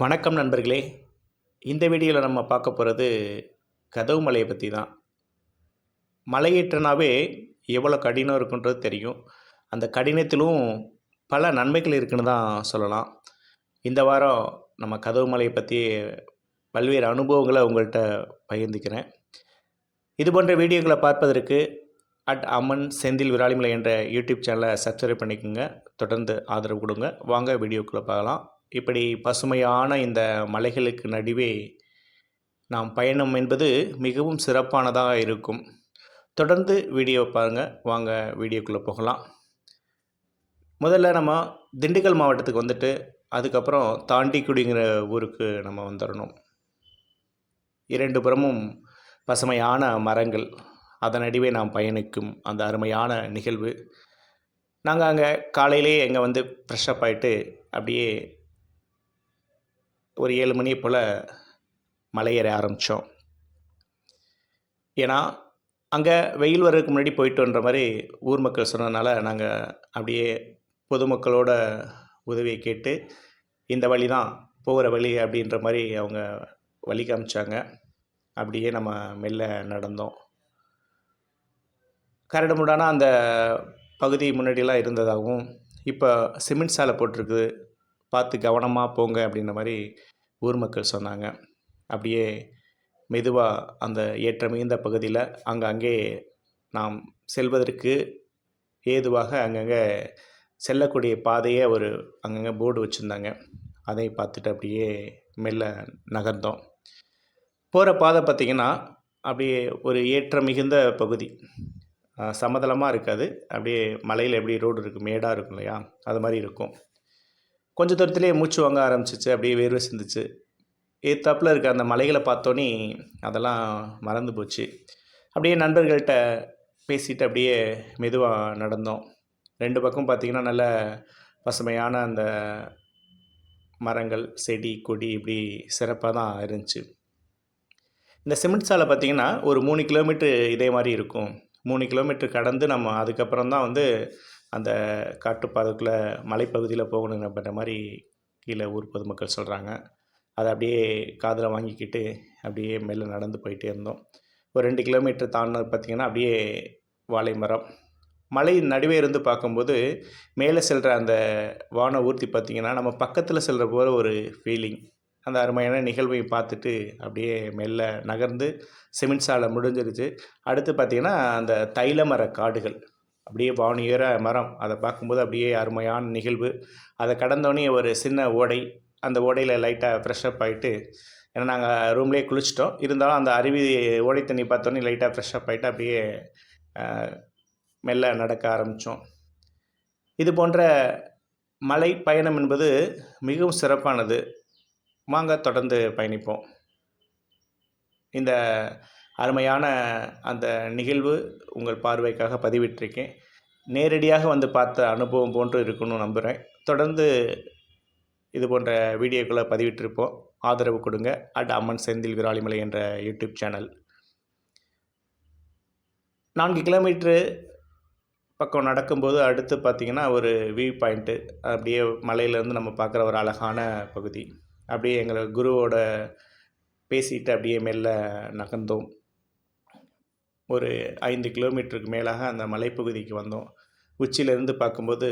வணக்கம் நண்பர்களே. இந்த வீடியோவில் நம்ம பார்க்க போகிறது கதவு மலையை பற்றி தான். மலையேற்றனாவே எவ்வளோ கடினம் இருக்குன்றது தெரியும். அந்த கடினத்திலும் பல நன்மைகள் இருக்குன்னு தான் சொல்லலாம். இந்த வாரம் நம்ம கதவு மலையை பற்றி பல்வேறு அனுபவங்களை உங்கள்கிட்ட பகிர்ந்துக்கிறேன். இது போன்ற வீடியோக்களை பார்ப்பதற்கு அட் அம்மன் செந்தில் விராலிமலை என்ற யூடியூப் சேனலை சப்ஸ்கிரைப் பண்ணிக்கோங்க. தொடர்ந்து ஆதரவு கொடுங்க. வாங்க வீடியோக்குள்ளே பார்க்கலாம். இப்படி பசுமையான இந்த மலைகளுக்கு நடுவே நாம் பயணம் என்பது மிகவும் சிறப்பானதாக இருக்கும். தொடர்ந்து வீடியோ பாருங்கள் வாங்க வீடியோக்குள்ளே போகலாம். முதல்ல நம்ம திண்டுக்கல் மாவட்டத்துக்கு வந்துட்டு அதுக்கப்புறம் தாண்டிக்குடிங்கிற ஊருக்கு நம்ம வந்துடணும் இரண்டு புறமும் பசுமையான மரங்கள். அதன் நடுவே நாம் பயணிக்கும் அந்த அருமையான நிகழ்வு. நாங்கள் அங்கே காலையிலேயே எங்கே வந்து ஃப்ரெஷ்அப் ஆகிட்டு அப்படியே ஒரு ஏழு மணி போல் மலையேற ஆரம்பித்தோம் ஏன்னா அங்கே வெயில் வர்றதுக்கு முன்னாடி போயிட்டுன்ற மாதிரி ஊர் மக்கள் சொன்னதுனால நாங்கள் அப்படியே பொதுமக்களோட உதவியை கேட்டு இந்த வழி தான் போகிற வழி அப்படின்ற மாதிரி அவங்க வழி காமிச்சாங்க. அப்படியே நம்ம மெல்ல நடந்தோம். கரடுமுடான அந்த பகுதி முன்னாடியெல்லாம் இருந்ததாகவும் இப்போ சிமெண்ட் சாலை போட்டிருக்குது. பார்த்து கவனமாக போங்க அப்படின்ற மாதிரி ஊர் மக்கள் சொன்னாங்க. அப்படியே மெதுவாக அந்த ஏற்ற மிகுந்த பகுதியில் அங்கங்கே நாம் செல்வதற்கு ஏதுவாக அங்கங்கே செல்லக்கூடிய பாதையை ஒரு அங்கங்கே போர்டு வச்சுருந்தாங்க. அதை பார்த்துட்டு அப்படியே மெல்ல நகர்ந்தோம். போகிற பாதை பார்த்திங்கன்னா அப்படியே ஒரு ஏற்ற மிகுந்த பகுதி. சமதளமாக இருக்காது. அப்படியே மலையில் எப்படி ரோடு இருக்குது மேடாக இருக்கும் இல்லையா? அது மாதிரி இருக்கும். கொஞ்ச தூரத்துலேயே மூச்சு வாங்க ஆரம்பிச்சிச்சு அப்படியே வேர்வை சிந்துச்சு. ஏத்தாப்பில் இருக்க அந்த மலைகளை பார்த்தோன்னே அதெல்லாம் மறந்து போச்சு. அப்படியே நண்பர்கள்ட்ட பேசிட்டு அப்படியே மெதுவாக நடந்தோம். ரெண்டு பக்கம் பார்த்திங்கன்னா நல்ல பசுமையான அந்த மரங்கள் செடி கொடி இப்படி சிறப்பாக தான் இருந்துச்சு. இந்த சிமெண்ட் சாலை பார்த்திங்கன்னா ஒரு மூணு கிலோமீட்ரு இதே மாதிரி இருக்கும். மூணு கிலோமீட்டர் கடந்து நம்ம அதுக்கப்புறம் தான் வந்து அந்த காட்டுப்பாதைக்குள்ளே மலைப்பகுதியில் போகணுங்கிற மாதிரி கீழே ஊர் பொதுமக்கள் சொல்கிறாங்க அதை அப்படியே காதில் வாங்கிக்கிட்டு அப்படியே மெல்ல நடந்து போயிட்டே இருந்தோம். ஒரு ரெண்டு கிலோமீட்டர் தாண்டினது பார்த்திங்கன்னா அப்படியே வாழை மரம். மலை நடுவே இருந்து பார்க்கும்போது மேலே செல்கிற அந்த வான ஊர்த்தி பார்த்திங்கன்னா நம்ம பக்கத்தில் செல்கிற போகிற ஒரு ஃபீலிங் அந்த அருமையான நிகழ்வையும் பார்த்துட்டு அப்படியே மெல்ல நகர்ந்து சிமெண்ட் சாலை முடிஞ்சிருச்சு. அடுத்து பார்த்திங்கன்னா அந்த தைல மர காடுகள். அப்படியே வானியர மரம். அதை பார்க்கும்போது அப்படியே அருமையான நிகழ்வு. அதை கடந்தோடனே ஒரு சின்ன ஓடை. அந்த ஓடையில் லைட்டாக ஃப்ரெஷ்அப் ஆகிட்டு ஏன்னா நாங்கள் ரூம்லேயே குளிச்சிட்டோம். இருந்தாலும் அந்த அருவி ஓடை தண்ணி பார்த்தோன்னே லைட்டாக ஃப்ரெஷ்அப் ஆகிட்டு அப்படியே மெல்ல நடக்க ஆரம்பித்தோம் இது போன்ற மலை பயணம் என்பது மிகவும் சிறப்பானது. வாங்க தொடர்ந்து பயணிப்போம். இந்த அருமையான அந்த நிகழ்வு உங்கள் பார்வைக்காக பதிவிட்டிருக்கேன். நேரடியாக வந்து பார்த்த அனுபவம் போன்று இருக்கணும்னு நம்புகிறேன் தொடர்ந்து இது போன்ற வீடியோக்களை பதிவிட்டிருப்போம். ஆதரவு கொடுங்க. அட் அம்மன் செந்தில் விராலிமலை என்ற யூடியூப் சேனல். நான்கு கிலோமீட்ரு பக்கம் நடக்கும்போது அடுத்து பார்த்திங்கன்னா ஒரு வியூ பாயிண்ட்டு. அப்படியே மலையிலேருந்து நம்ம பார்க்குற ஒரு அழகான பகுதி. அப்படியே எங்களை குருவோட பேசிட்டு அப்படியே மெல்ல நகர்ந்தோம். ஒரு ஐந்து கிலோமீட்டருக்கு மேலாக அந்த மலைப்பகுதிக்கு வந்தோம். உச்சியிலேருந்து பார்க்கும்போது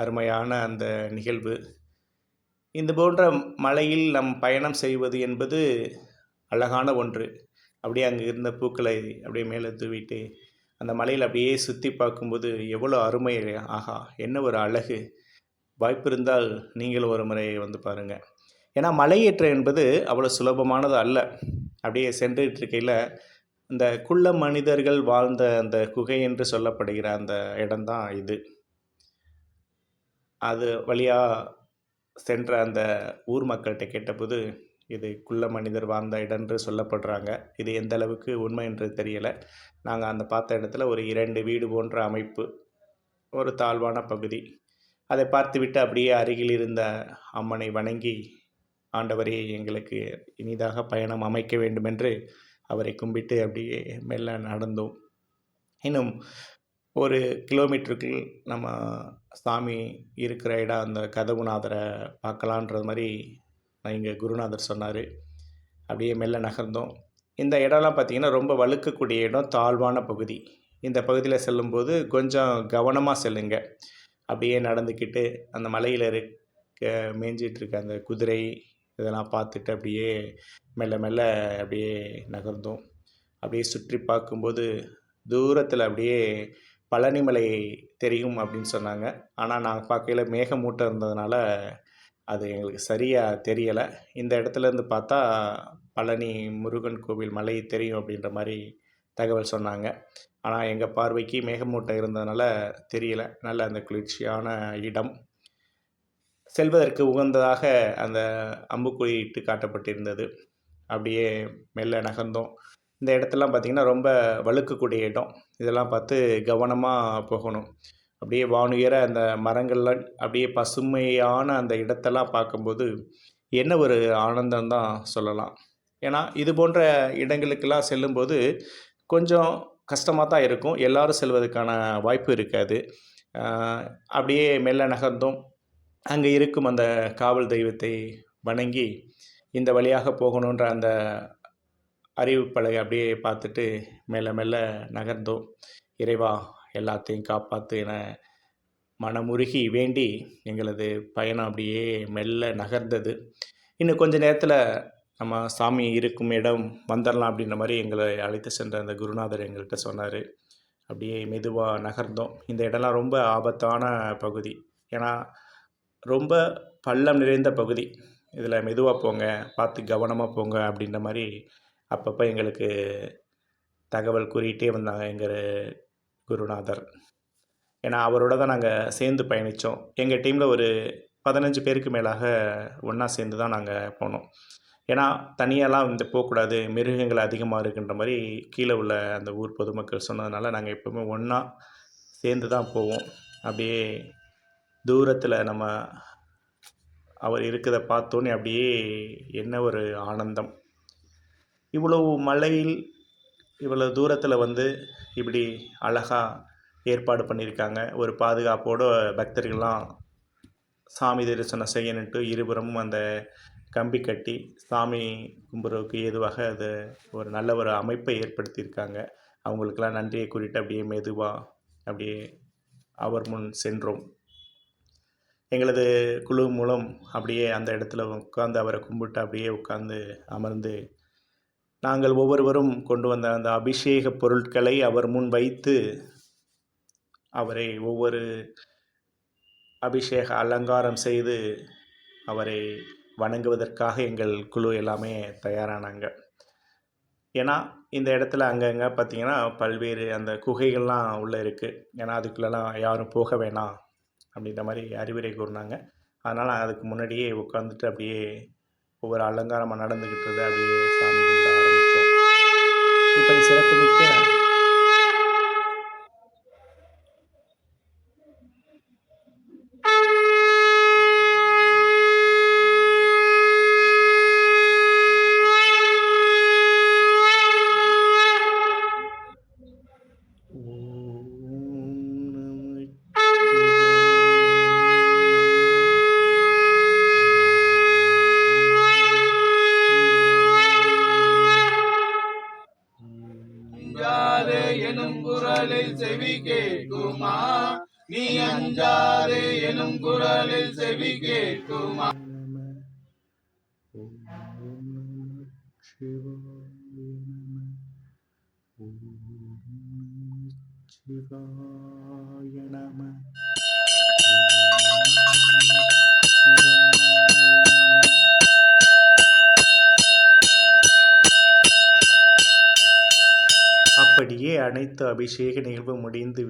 அருமையான அந்த நிகழ்வு. இந்த போன்ற மலையில் நம் பயணம் செய்வது என்பது அழகான ஒன்று. அப்படியே அங்கே இருந்த பூக்களை அப்படியே மேலே தூவிட்டு அந்த மலையில் அப்படியே சுற்றி பார்க்கும்போது எவ்வளோ அருமை ஆஹா என்ன ஒரு அழகு. வாய்ப்பு இருந்தால் நீங்களும் ஒரு முறை வந்து பாருங்கள் ஏன்னா மலையேற்றம் என்பது அவ்வளோ சுலபமானது அல்ல. அப்படியே சென்றுட்டு இருக்கையில் இந்த குள்ள மனிதர்கள் வாழ்ந்த அந்த குகை என்று சொல்லப்படுகிற அந்த இடம்தான் இது. அது வழியாக சென்ற அந்த ஊர் மக்கள்கிட்ட கேட்டபோது இது குள்ள மனிதர் வாழ்ந்த இடன்று சொல்லப்படுறாங்க. இது எந்த அளவுக்கு உண்மை என்று தெரியலை. நாங்கள் அந்த பார்த்த இடத்துல ஒரு இரண்டு வீடு போன்ற அமைப்பு ஒரு தாழ்வான பகுதி. அதை பார்த்துவிட்டு அப்படியே அருகில் இருந்த அம்மனை வணங்கி ஆண்டவரே எங்களுக்கு இனிதாக பயணம் அமைக்க வேண்டுமென்று அவரை கும்பிட்டு அப்படியே மெல்ல நடந்தோம். இன்னும் ஒரு கிலோமீட்டருக்கு நம்ம சாமி இருக்கிற இடம் அந்த கதவுநாதரை பார்க்கலான்றது மாதிரி எங்கள் குருநாதர் சொன்னார். அப்படியே மெல்ல நகர்ந்தோம். இந்த இடம்லாம் பார்த்திங்கன்னா ரொம்ப வழுக்கக்கூடிய இடம் தாழ்வான பகுதி. இந்த பகுதியில் செல்லும்போது கொஞ்சம் கவனமாக செல்லுங்க. அப்படியே நடந்துக்கிட்டு அந்த மலையில் இருக்க மேய்ஞ்சிட்டு அந்த குதிரை இதெல்லாம் பார்த்துட்டு அப்படியே மெல்ல மெல்ல அப்படியே நகர்ந்தோம். அப்படியே சுற்றி பார்க்கும்போது தூரத்தில் அப்படியே பழனிமலை தெரியும் அப்படின்னு சொன்னாங்க. ஆனால் நாங்கள் பார்க்கையில் மேகமூட்டம் இருந்ததுனால அது எங்களுக்கு சரியாக தெரியலை. இந்த இடத்துல இருந்து பார்த்தா பழனி முருகன் கோவில் மலை தெரியும் அப்படின்ற மாதிரி தகவல் சொன்னாங்க. ஆனால் எங்கள் பார்வைக்கு மேகமூட்டம் இருந்ததுனால தெரியல. நல்ல அந்த குளிர்ச்சியான இடம். செல்வதற்கு உகந்ததாக அந்த அம்புக்குறி இட்டு காட்டப்பட்டிருந்தது. அப்படியே மெல்ல நகர்ந்தோம். இந்த இடத்தெல்லாம் பார்த்திங்கன்னா ரொம்ப வழுக்கக்கூடிய இடம். இதெல்லாம் பார்த்து கவனமாக போகணும். அப்படியே வானுயர அந்த மரங்கள்லாம் அப்படியே பசுமையான அந்த இடத்தெல்லாம் பார்க்கும்போது என்ன ஒரு ஆனந்தம் தான் சொல்லலாம். ஏன்னா இது போன்ற இடங்களுக்கெல்லாம் செல்லும்போது கொஞ்சம் கஷ்டமாக தான் இருக்கும். எல்லோரும் செல்வதற்கான வாய்ப்பு இருக்காது. அப்படியே மெல்ல நகர்ந்தோம். அங்கே இருக்கும் அந்த காவல் தெய்வத்தை வணங்கி இந்த வழியாக போகணுன்ற அந்த அறிவிப்பலகை அப்படியே பார்த்துட்டு மெல்ல மெல்ல நகர்ந்தோம் இறைவா எல்லாத்தையும் காப்பாற்று என மனமுருகி வேண்டி எங்களது பயணம் அப்படியே மெல்ல நகர்ந்தது. இன்னும் கொஞ்ச நேரத்தில் நம்ம சாமி இருக்கும் இடம் வந்துடலாம் அப்படின்ற மாதிரி எங்களை அழைத்து சென்ற அந்த குருநாதர் எங்கள்கிட்ட சொன்னார். அப்படியே மெதுவாக நகர்ந்தோம். இந்த இடம்லாம் ரொம்ப ஆபத்தான பகுதி. ஏன்னா ரொம்ப பள்ளம் நிறைந்த பகுதி. இதில் மெதுவாக போங்க பார்த்து கவனமாக போங்க அப்படின்ற மாதிரி அப்பப்போ எங்களுக்கு தகவல் கூறிகிட்டே வந்தாங்க எங்கள் குருநாதர். ஏன்னா அவரோட தான் நாங்கள் சேர்ந்து பயணித்தோம் எங்கள் டீமில் ஒரு பதினஞ்சு பேருக்கு மேலாக ஒன்றா சேர்ந்து தான் நாங்கள் போனோம். ஏன்னா தனியாலாம் வந்து போகக்கூடாது மிருகங்கள் அதிகமாக இருக்குன்ற மாதிரி கீழே உள்ள அந்த ஊர் பொதுமக்கள் சொன்னதுனால நாங்கள் எப்போவுமே ஒன்றா சேர்ந்து தான் போவோம். அப்படியே தூரத்தில் நம்ம அவர் இருக்கிறத பார்த்தோன்னே அப்படியே என்ன ஒரு ஆனந்தம். இவ்வளவு மலையில் இவ்வளோ தூரத்தில் வந்து இப்படி அழகாக ஏற்பாடு பண்ணியிருக்காங்க ஒரு பாதுகாப்போடு பக்தர்கள்லாம் சாமி தரிசனம் செய்யணுன்ட்டு இருபுறமும் அந்த கம்பி கட்டி சாமி கும்புறவுக்கு ஏதுவாக அது ஒரு நல்ல ஒரு அமைப்பை ஏற்படுத்தியிருக்காங்க. அவங்களுக்கெல்லாம் நன்றியை கூறிட்டு அப்படியே மெதுவாக அப்படியே அவர் முன் சென்றோம். எங்களது குழு மூலம் அப்படியே அந்த இடத்துல உட்காந்து அவரை கும்பிட்டு அப்படியே உட்காந்து அமர்ந்து நாங்கள் ஒவ்வொருவரும் கொண்டு வந்த அந்த அபிஷேக பொருட்களை அவர் முன் வைத்து அவரை ஒவ்வொரு அபிஷேக அலங்காரம் செய்து அவரை வணங்குவதற்காக எங்கள் குழு எல்லாமே தயாரானாங்க. ஏன்னா இந்த இடத்துல அங்கங்கே பார்த்தீங்கன்னா பல்வேறு அந்த குகைகள்லாம் உள்ளே இருக்குது ஏன்னா அதுக்குள்ளெல்லாம் யாரும் போக வேணாம். அப்படின்ற மாதிரி அறிவுரை கூறினாங்க. அதனால் அதுக்கு முன்னாடியே உட்காந்துட்டு அப்படியே ஒவ்வொரு அலங்காரமாக நடந்துக்கிட்டு அப்படியே சாமி கும்பிட ஆரம்பித்தோம். இப்படி சிறப்புமிக்க அஞ்சாதே எனும் குரலில் செவி கேட்குமா? நீ அஞ்சாதே எனும் குரலில் செவி கேட்குமா? சிவாய நம அனைத்து அபிஷேக நிகழ்வு முடிந்து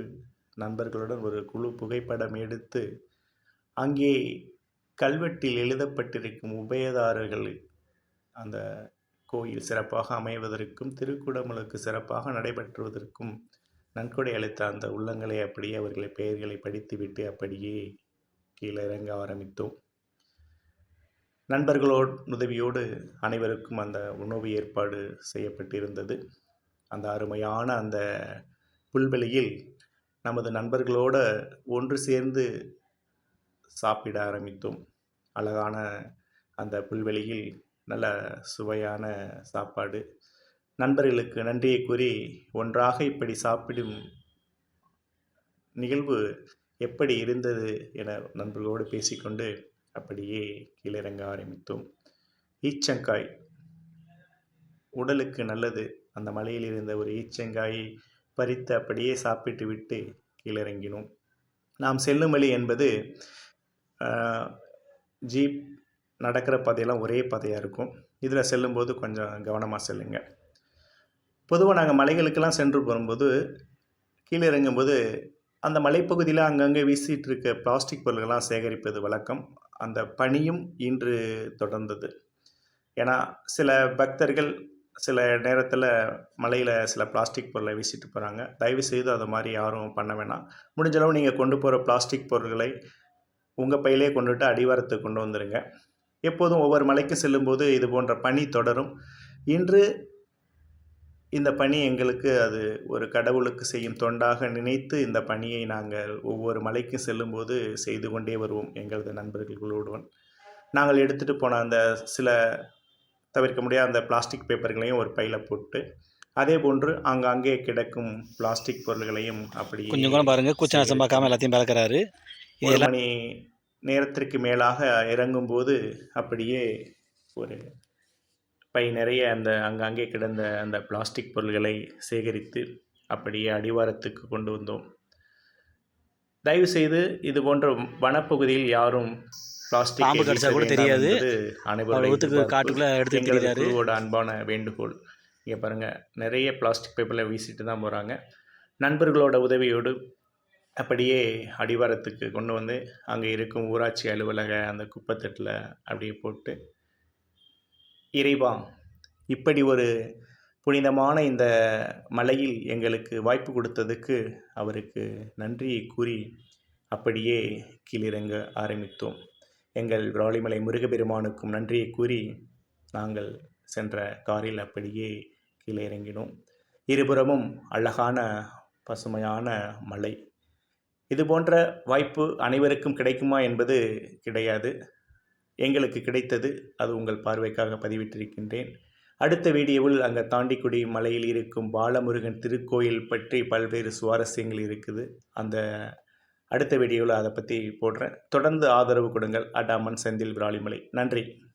நண்பர்களுடன் ஒரு குழு புகைப்படம் எடுத்து அங்கே கல்வெட்டில் எழுதப்பட்டிருக்கும் உபயதாரர்கள் அந்த கோயில் சிறப்பாக அமைவதற்கும் திருக்குடமுழுக்கு சிறப்பாக நடைபெற்றுவதற்கும் நன்கொடை அளித்த அந்த உள்ளங்களை அப்படியே அவர்களை பெயர்களை படித்துவிட்டு அப்படியே கீழே இறங்க ஆரம்பித்தோம். நண்பர்களோடு உதவியோடு அனைவருக்கும் அந்த உணவு ஏற்பாடு செய்யப்பட்டிருந்தது. அந்த அருமையான அந்த புல்வெளியில் நமது நண்பர்களோடு ஒன்று சேர்ந்து சாப்பிட ஆரம்பித்தோம். அழகான அந்த புல்வெளியில் நல்ல சுவையான சாப்பாடு. நண்பர்களுக்கு நன்றியை கூறி ஒன்றாக இப்படி சாப்பிடும் நிகழ்வு எப்படி இருந்தது என நண்பர்களோடு பேசிக்கொண்டு அப்படியே கீழிறங்க ஆரம்பித்தோம். ஈச்சங்காய் உடலுக்கு நல்லது. அந்த மலையில் இருந்த ஒரு ஈச்சங்காயை பறித்து அப்படியே சாப்பிட்டு விட்டு கீழிறங்கினோம் நாம் செல்லும் வழி என்பது ஜீப் நடக்கிற பாதையெல்லாம் ஒரே பாதையாக இருக்கும். இதில் செல்லும்போது கொஞ்சம் கவனமாக செல்லுங்க. பொதுவாக நாங்கள் மலைகளுக்கெல்லாம் சென்று போகும்போது கீழே இறங்கும்போது அந்த மலைப்பகுதியில் அங்கங்கே வீசிட்டு இருக்க பிளாஸ்டிக் பொருள்கள்லாம் சேகரிப்பது வழக்கம். அந்த பணியும் இன்று தொடர்ந்தது. ஏன்னா சில பக்தர்கள் சில நேரத்தில் மலையில் சில பிளாஸ்டிக் பொருளை வீசிட்டு போகிறாங்க தயவு செய்து அது மாதிரி யாரும் பண்ண வேணாம். முடிஞ்ச அளவு நீங்கள் கொண்டு போகிற பிளாஸ்டிக் பொருட்களை உங்கள் பையிலே கொண்டுட்டு அடிவாரத்துக்கு கொண்டு வந்துடுங்க எப்போதும் ஒவ்வொரு மலைக்கு செல்லும்போது இது போன்ற பணி தொடரும். இன்று இந்த பணி எங்களுக்கு அது ஒரு கடவுளுக்கு செய்யும் தொண்டாக நினைத்து இந்த பணியை நாங்கள் ஒவ்வொரு மலைக்கும் செல்லும்போது செய்து கொண்டே வருவோம் எங்களது நண்பர்களுடன் நாங்கள் எடுத்துகிட்டு போன அந்த சில தவிர்க்க முடியாத அந்த பிளாஸ்டிக் பேப்பர்களையும் ஒரு பையில் போட்டு அதே போன்று அங்கங்கே கிடக்கும் பிளாஸ்டிக் பொருள்களையும் அப்படி கொஞ்சம் கூட பாருங்க கூச்ச நாசம் பார்க்காம எல்லாத்தையும் பழக்கிறாரு ஒரு மணி நேரத்திற்கு மேலாக இறங்கும்போது அப்படியே ஒரு பை நிறைய அந்த அங்கங்கே கிடந்த அந்த பிளாஸ்டிக் பொருள்களை சேகரித்து அப்படியே அடிவாரத்துக்கு கொண்டு வந்தோம். தயவு செய்து இது போன்ற வனப்பகுதியில் யாரும் பிளாஸ்டிக் பாம்பு கடிச்சா கூட தெரியாது. அவர் ஊத்துக்கு காட்டுக்குள்ள எடுத்து குழுவோட அன்பான வேண்டுகோள். இங்கே பாருங்கள் நிறைய பிளாஸ்டிக் பேப்பரில் வீசிட்டு தான் போகிறாங்க நண்பர்களோட உதவியோடு அப்படியே அடிவாரத்துக்கு கொண்டு வந்து அங்கே இருக்கும் ஊராட்சி அலுவலக அந்த குப்பைத்தட்டில் அப்படியே போட்டு இறைவா இப்படி ஒரு புனிதமான இந்த மலையில் எங்களுக்கு வாய்ப்பு கொடுத்ததுக்கு அவருக்கு நன்றியை கூறி அப்படியே கீழிறங்க ஆரம்பித்தோம். எங்கள் விராலிமலை முருகப்பெருமானுக்கும் நன்றியை கூறி நாங்கள் சென்ற காரில் அப்படியே கீழே இறங்கினோம். இருபுறமும் அழகான பசுமையான மலை. இது போன்ற வாய்ப்பு அனைவருக்கும் கிடைக்குமா என்பது கிடையாது. எங்களுக்கு கிடைத்தது அது உங்கள் பார்வைக்காக பதிவிட்டிருக்கின்றேன். அடுத்த வீடியோவில் அங்கே தாண்டிக்குடி மலையில் இருக்கும் பாலமுருகன் திருக்கோயில் பற்றி பல்வேறு சுவாரஸ்யங்கள் இருக்குது. அந்த அடுத்த வீடியோவில் அதை பற்றி போடுறேன். தொடர்ந்து ஆதரவு கொடுங்கள். அடாமன் செந்தில் விராலிமலை. நன்றி.